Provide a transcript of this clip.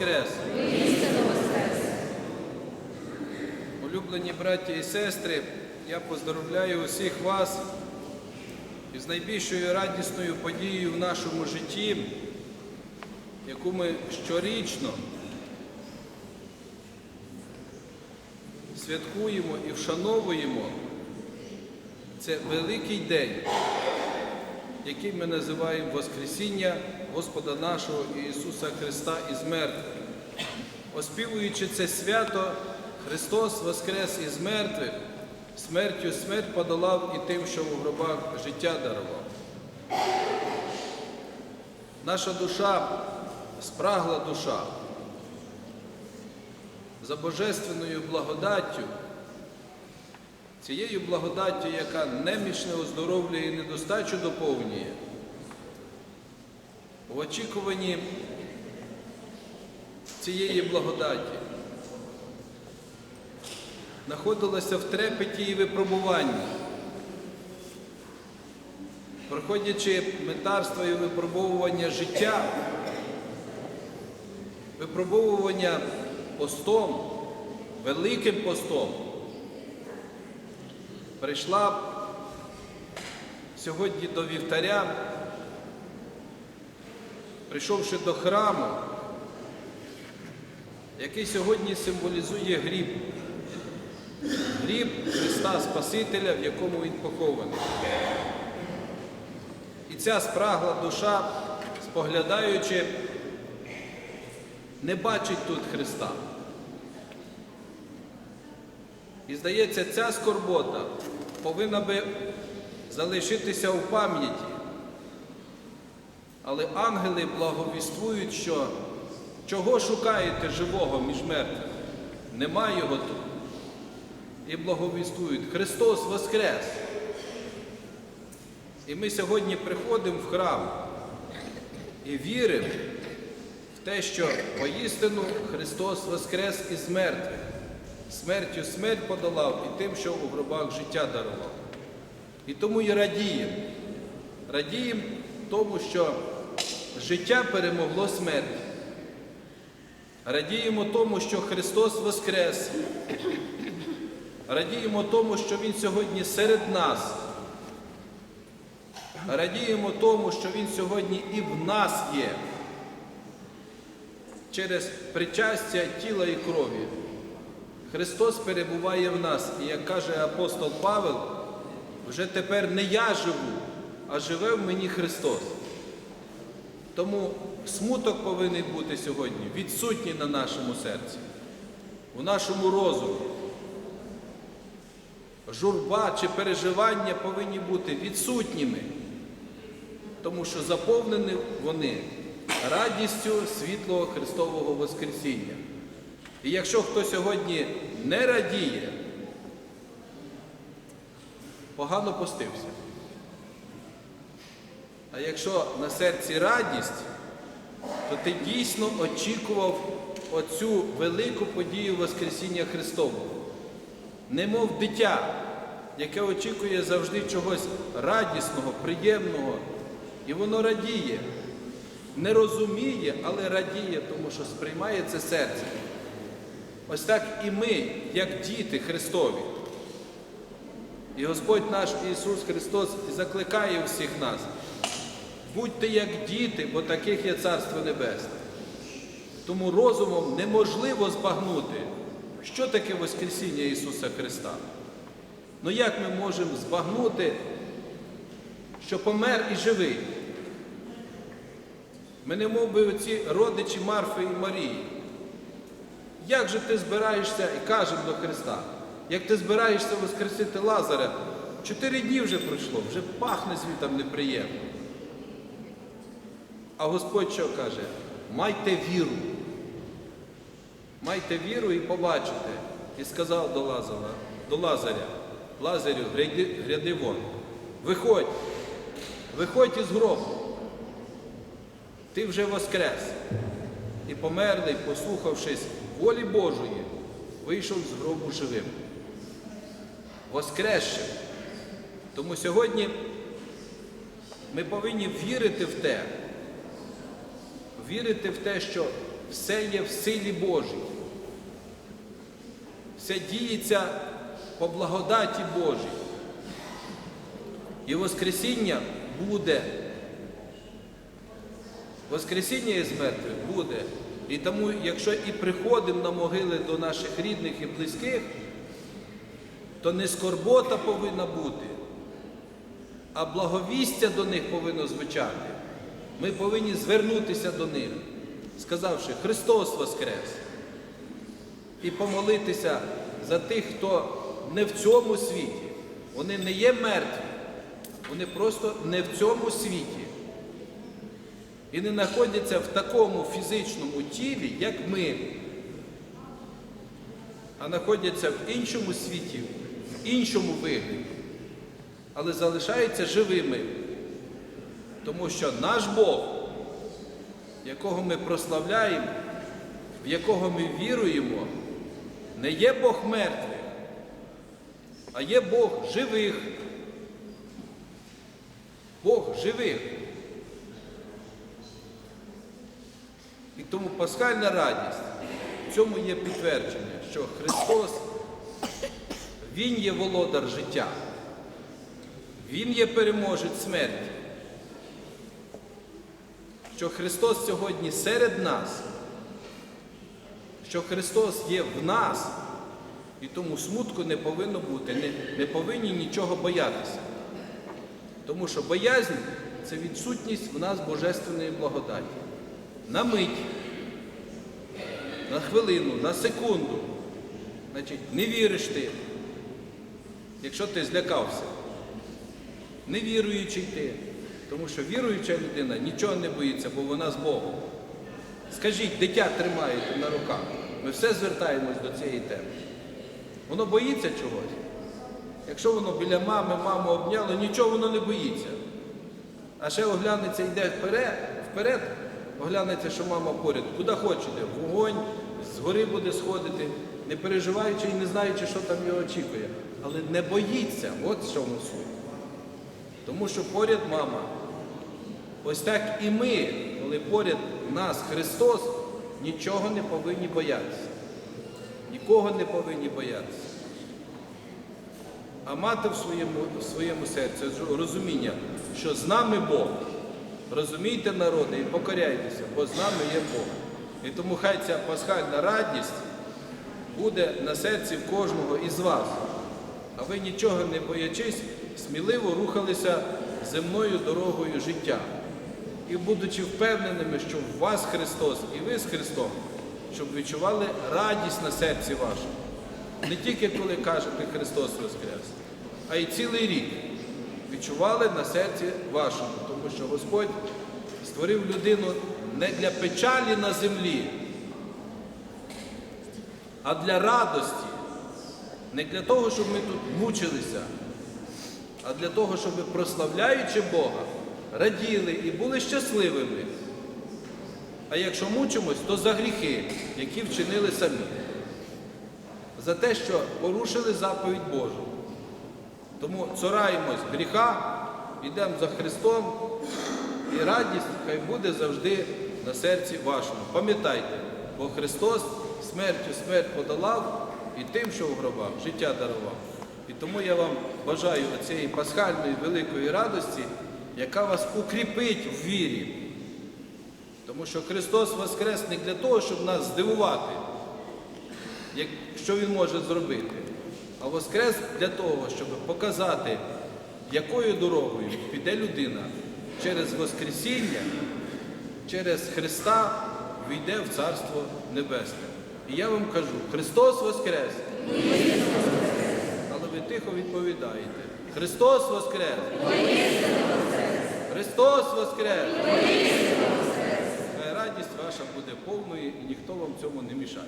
Воскрес! Улюблені браті і сестри, я поздоровляю усіх вас із найбільшою радісною подією в нашому житті, яку ми щорічно святкуємо і вшановуємо. Це великий день, який ми називаємо Воскресіння Господа нашого Ісуса Христа із мертвих. Оспівуючи це свято, Христос воскрес із мертвих, смертю смерть подолав і тим, що в гробах життя дарував. Наша душа, спрагла душа за божественною благодаттю, цією благодаттю, яка немічне оздоровлює і недостачу доповнює, в очікуванні цієї благодаті знаходилася в трепеті і випробуванні, проходячи метарство і випробовування життя, випробовування постом, великим постом, прийшла сьогодні до вівтаря, прийшовши до храму, який сьогодні символізує гріб. Гріб Христа Спасителя, в якому Він похований. І ця спрагла душа, споглядаючи, не бачить тут Христа. І здається, ця скорбота повинна би залишитися у пам'яті. Але ангели благовіствують, що чого шукаєте живого між мертвими? Нема його тут. І благовіствують. Христос Воскрес! І ми сьогодні приходимо в храм і віримо в те, що воістину Христос Воскрес із мертвих. Смертю смерть подолав і тим, що у гробах життя дарував. І тому і радіємо. Радіємо тому, що життя перемогло смерть. Радіємо тому, що Христос Воскрес. Радіємо тому, що Він сьогодні серед нас. Радіємо тому, що Він сьогодні і в нас є. Через причастя тіла і крові. Христос перебуває в нас. І як каже апостол Павел, вже тепер не я живу, а живе в мені Христос. Тому смуток повинен бути сьогодні відсутній на нашому серці, у нашому розумі. Журба чи переживання повинні бути відсутніми, тому що заповнені вони радістю світлого Христового Воскресіння. І якщо хто сьогодні не радіє, погано постився. А якщо на серці радість, то ти дійсно очікував оцю велику подію Воскресіння Христового. Немов дитя, яке очікує завжди чогось радісного, приємного, і воно радіє. Не розуміє, але радіє, тому що сприймає це серце. Ось так і ми, як діти Христові. І Господь наш Ісус Христос закликає всіх нас. Будьте як діти, бо таких є Царство Небесне. Тому розумом неможливо збагнути, що таке Воскресіння Ісуса Христа. Ну як ми можемо збагнути, що помер і живий? Ми не мов би оці родичі Марфи і Марії. Як же ти збираєшся і кажемо до Христа, як ти збираєшся воскресити Лазаря? Чотири дні вже пройшло, вже пахне звітом неприємно. А Господь що каже? Майте віру. Майте віру і побачите. І сказав до Лазаря, до Лазаря, Лазарю, гряди вон. Виходь, виходь із гробу. Ти вже воскрес. І померлий, послухавшись волі Божої, вийшов з гробу живим. Воскресшим. Тому сьогодні ми повинні вірити в те, вірити в те, що все є в силі Божій. Все діється по благодаті Божій. І Воскресіння буде. Воскресіння із мертвих буде. І тому, якщо і приходимо на могили до наших рідних і близьких, то не скорбота повинна бути, а благовістя до них повинно звучати. Ми повинні звернутися до них, сказавши Христос Воскрес! І помолитися за тих, хто не в цьому світі. Вони не є мертві, вони просто не в цьому світі. І не знаходяться в такому фізичному тілі, як ми, а знаходяться в іншому світі, в іншому вигляді, але залишаються живими. Тому що наш Бог, якого ми прославляємо, в якого ми віруємо, не є Бог мертвих, а є Бог живих. Бог живих. Тому пасхальна радість в цьому є підтвердження, що Христос, Він є володар життя, Він є переможець смерті. Що Христос сьогодні серед нас, що Христос є в нас, і тому смутку не повинно бути, не, не повинні нічого боятися. Тому що боязнь це відсутність в нас божественної благодаті. На мить, на хвилину, на секунду. Значить, не віриш ти, якщо ти злякався. Не віруючий ти. Тому що віруюча людина нічого не боїться, бо вона з Богом. Скажіть, дитя тримаєте на руках. Ми все звертаємось до цієї теми. Воно боїться чогось. Якщо воно біля мами, маму обняло, нічого воно не боїться. А ще оглянеться, йде вперед, вперед, оглянеться, що мама поряд, куди хочете, вогонь, з гори буде сходити, не переживаючи і не знаючи, що там його очікує. Але не боїться, от в чому суть. Тому що поряд мама. Ось так і ми, коли поряд нас Христос, нічого не повинні боятися. Нікого не повинні боятися. А мати в своєму, в своєму серці розуміння, що з нами Бог. Розумійте, народи, і покоряйтеся, бо з нами є Бог. І тому хай ця пасхальна радість буде на серці кожного із вас. А ви нічого не боячись, сміливо рухалися земною дорогою життя. І будучи впевненими, що в вас Христос і ви з Христом, щоб відчували радість на серці вашому. Не тільки коли кажете Христос Воскрес, а й цілий рік відчували на серці вашому, тому що Господь створив людину не для печалі на землі, а для радості. Не для того, щоб ми тут мучилися, а для того, щоб, прославляючи Бога, раділи і були щасливими. А якщо мучимось, то за гріхи, які вчинили самі. За те, що порушили заповідь Божу. Тому цораємось гріха, йдемо за Христом, і радість хай буде завжди на серці вашому. Пам'ятайте, бо Христос смертю смерть подолав і тим, що в гробах, життя дарував. І тому я вам бажаю цієї пасхальної великої радості, яка вас укріпить в вірі. Тому що Христос воскрес не для того, щоб нас здивувати, що Він може зробити, а воскрес для того, щоб показати, якою дорогою піде людина через Воскресіння, через Христа війде в Царство Небесне. І я вам кажу, Христос Воскрес! Але ви тихо відповідаєте. Христос Воскрес! Христос Воскрес! Радість ваша буде повною і ніхто вам цьому не мішає.